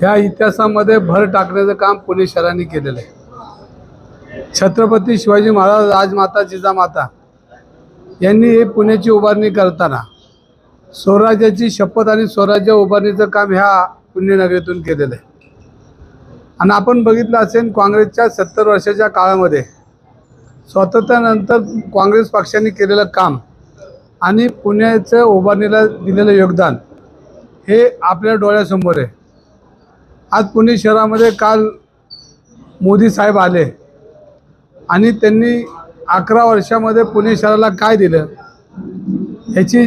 ह्या इतिहासामध्ये भर टाकण्याचं काम पुणे शहराने केलेलं आहे. छत्रपती शिवाजी महाराज राजमाता जिजामाता यांनी हे पुण्याची उभारणी करताना स्वराज्याची शपथ आणि स्वराज्य उभारणीचं काम ह्या पुण्यनगरीतून केलेलं आहे. आणि आपण बघितलं असेल काँग्रेसच्या सत्तर वर्षाच्या काळामध्ये स्वातंत्र्यानंतर काँग्रेस पक्षाने केलेलं काम आणि पुण्याचं उभारणीला दिलेलं योगदान हे आपल्या डोळ्यासमोर आहे. आज पुणे शहरामध्ये काल मोदी साहेब आले आणि त्यांनी अकरा वर्षामध्ये पुणे शहराला काय दिलं ह्याची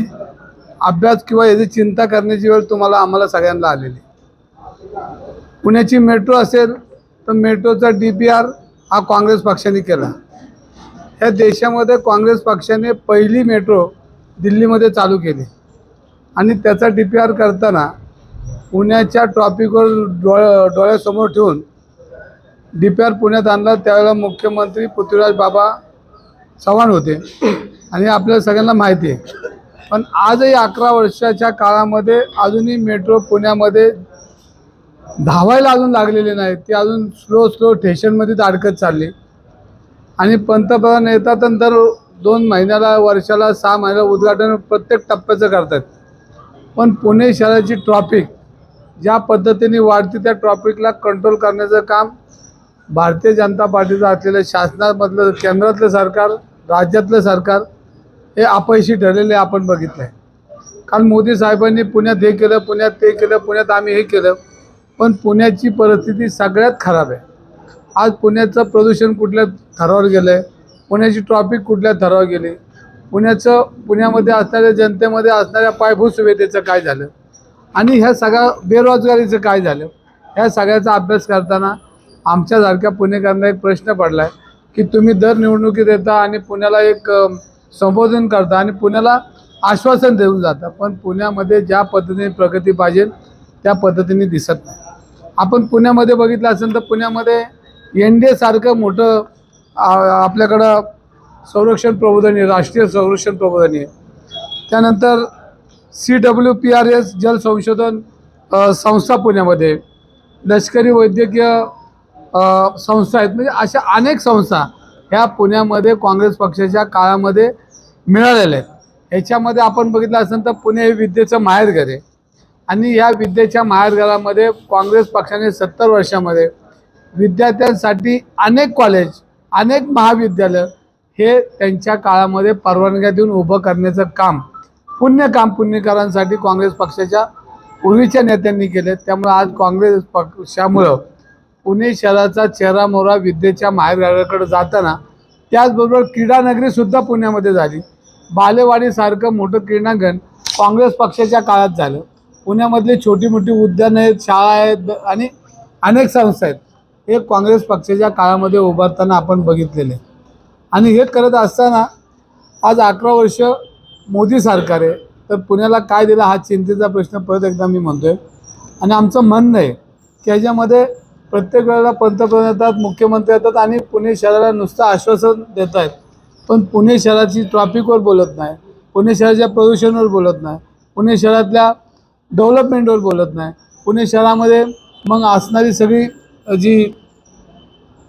अभ्यास किंवा याची चिंता करण्याची वेळ तुम्हाला आम्हाला सगळ्यांना आलेली. पुण्याची मेट्रो असेल तर मेट्रोचा डी पी आर हा काँग्रेस पक्षाने केला. ह्या देशामध्ये काँग्रेस पक्षाने पहिली मेट्रो दिल्लीमध्ये चालू केली. आणि त्याचा डी पी आर करताना पुण्याच्या ट्रॉफिकवर डोळ्या डोळ्यासमोर ठेवून डी पी आर पुण्यात आणला त्यावेळेला मुख्यमंत्री पृथ्वीराज बाबा चव्हाण होते. आणि आपल्याला सगळ्यांना माहिती आहे. पण आजही अकरा वर्षाच्या काळामध्ये अजूनही मेट्रो पुण्यामध्ये धावायला अजून लागलेली नाही ती अजून स्लो स्लो स्टेशनमध्येच अडकत चालली. आणि पंतप्रधान येतात आणि दर दोन महिन्याला वर्षाला सहा महिन्याला उद्घाटन प्रत्येक टप्प्याचं करतात. पण पुणे शहराची ट्रॉफिक ज्या पद्धतीने वाढते त्या ट्रॉफिकला कंट्रोल करण्याचं काम भारतीय जनता पार्टीचं असलेलं शासनामधलं केंद्रातलं सरकार राज्यातलं सरकार हे अपयशी ठरलेले आपण बघितलं आहे कारण मोदी साहेबांनी पुण्यात हे केलं पुण्यात ते केलं पुण्यात आम्ही हे केलं पण पुण्याची परिस्थिती सगळ्यात खराब आहे. आज पुण्याचं प्रदूषण कुठल्या थरावर गेलं आहे पुण्याची ट्रॉफिक कुठल्या थरावर गेली? पुण्याचं पुण्यामध्ये असणाऱ्या जनतेमध्ये असणाऱ्या पायभूत सुविधेचं काय झालं? आणि ह्या सगळ्या बेरोजगारीचं काय झालं? ह्या सगळ्याचा अभ्यास करताना आमच्यासारख्या पुणेकरांना एक प्रश्न पडला आहे की तुम्ही दर निवडणुकीत येता आणि पुण्याला एक संबोधन करता आणि पुण्याला आश्वासन देऊन जाता. पण पुण्यामध्ये ज्या पद्धतीने प्रगती पाहिजे त्या पद्धतीने दिसत नाही. आपण पुण्यामध्ये बघितलं असेल तर पुण्यामध्ये एन डी एसारखं मोठं आपल्याकडं संरक्षण प्रबोधन आहे राष्ट्रीय संरक्षण प्रबोधन आहे. त्यानंतर C W P R S जल संशोधन संस्था पुण्यामध्ये. लष्करी वैद्यकीय संस्था आहेत. म्हणजे अशा अनेक संस्था ह्या पुण्यामध्ये काँग्रेस पक्षाच्या काळामध्ये मिळालेल्या आहेत. ह्याच्यामध्ये आपण बघितलं असेल तर पुणे हे विद्येचं माहेरघर आहे. आणि या विद्येच्या माहेरघरामध्ये काँग्रेस पक्षाने सत्तर वर्षामध्ये विद्यार्थ्यांसाठी अनेक कॉलेज अनेक महाविद्यालय हे त्यांच्या काळामध्ये परवानग्या देऊन उभं करण्याचं काम पुण्य काम पुण्यकरांसाठी काँग्रेस पक्षाच्या पूर्वीच्या नेत्यांनी केले. त्यामुळे आज काँग्रेस पक्षामुळं पुणे शहराचा चेहरा मोहरा विद्येच्या माहेरघराकडे जाताना त्याचबरोबर क्रीडानगरीसुद्धा पुण्यामध्ये झाली. बालेवाडीसारखं मोठं क्रीडांगण काँग्रेस पक्षाच्या काळात झालं. पुण्यामधली छोटी मोठी उद्यानं आहेत शाळा आहेत आणि अनेक संस्था आहेत. हे काँग्रेस पक्षाच्या काळामध्ये उभारताना आपण बघितलेले. आणि हे करत असताना आज अकरा वर्ष मोदी सरकार आहे तर पुण्याला काय दिला हा चिंतेचा प्रश्न परत एकदा मी म्हणतोय. आणि आमचं म्हणणं आहे की ह्याच्यामध्ये प्रत्येक वेळेला पंतप्रधान येतात मुख्यमंत्री येतात आणि पुणे शहराला नुसतं आश्वासन देत आहेत पण पुणे शहराची ट्रॉफिकवर बोलत नाही पुणे शहराच्या प्रदूषणावर बोलत नाही पुणे शहरातल्या डेव्हलपमेंटवर बोलत नाही. पुणे शहरामध्ये मग असणारी सगळी जी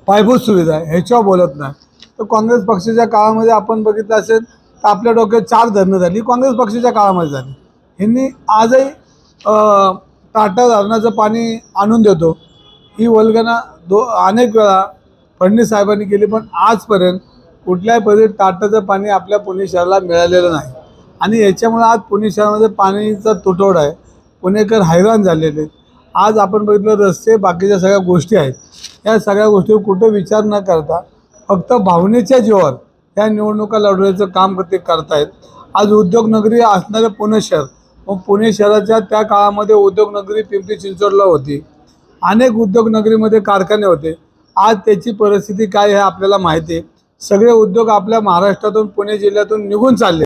पायाभूत सुविधा आहे ह्याच्यावर बोलत नाही. तर काँग्रेस पक्षाच्या काळामध्ये आपण बघितलं असेल तर आपल्या डोक्यात चार धरणं झाली. काँग्रेस पक्षाच्या काळामध्ये झाली. ह्यांनी आजही टाटा धरणाचं पाणी आणून देतो. ही वल्गना दो अनेक वेळा फडणवीस साहेबांनी केली पण आजपर्यंत कुठल्याही पद्धतीत टाटाचं पाणी आपल्या पुणे शहराला मिळालेलं नाही. आणि याच्यामुळे आज पुणे शहरामध्ये पाणीचा तुटवडा आहे. पुणेकर हैराण झालेले आहेत. आज आपण बघितलं रस्ते बाकीच्या सगळ्या गोष्टी आहेत. या सगळ्या गोष्टीवर कुठं विचार न करता फक्त भावनेच्या जीवावर या निवडणुका लढवण्याचं काम ते करतायत. आज उद्योगनगरी असणारं पुणे शहर मग पुणे शहराच्या त्या काळामध्ये उद्योगनगरी पिंपरी चिंचवडला होती. अनेक उद्योगनगरीमध्ये कारखाने होते. आज त्याची परिस्थिती काय हे आपल्याला माहिती आहे. सगळे उद्योग आपल्या महाराष्ट्रातून पुणे जिल्ह्यातून निघून चालले.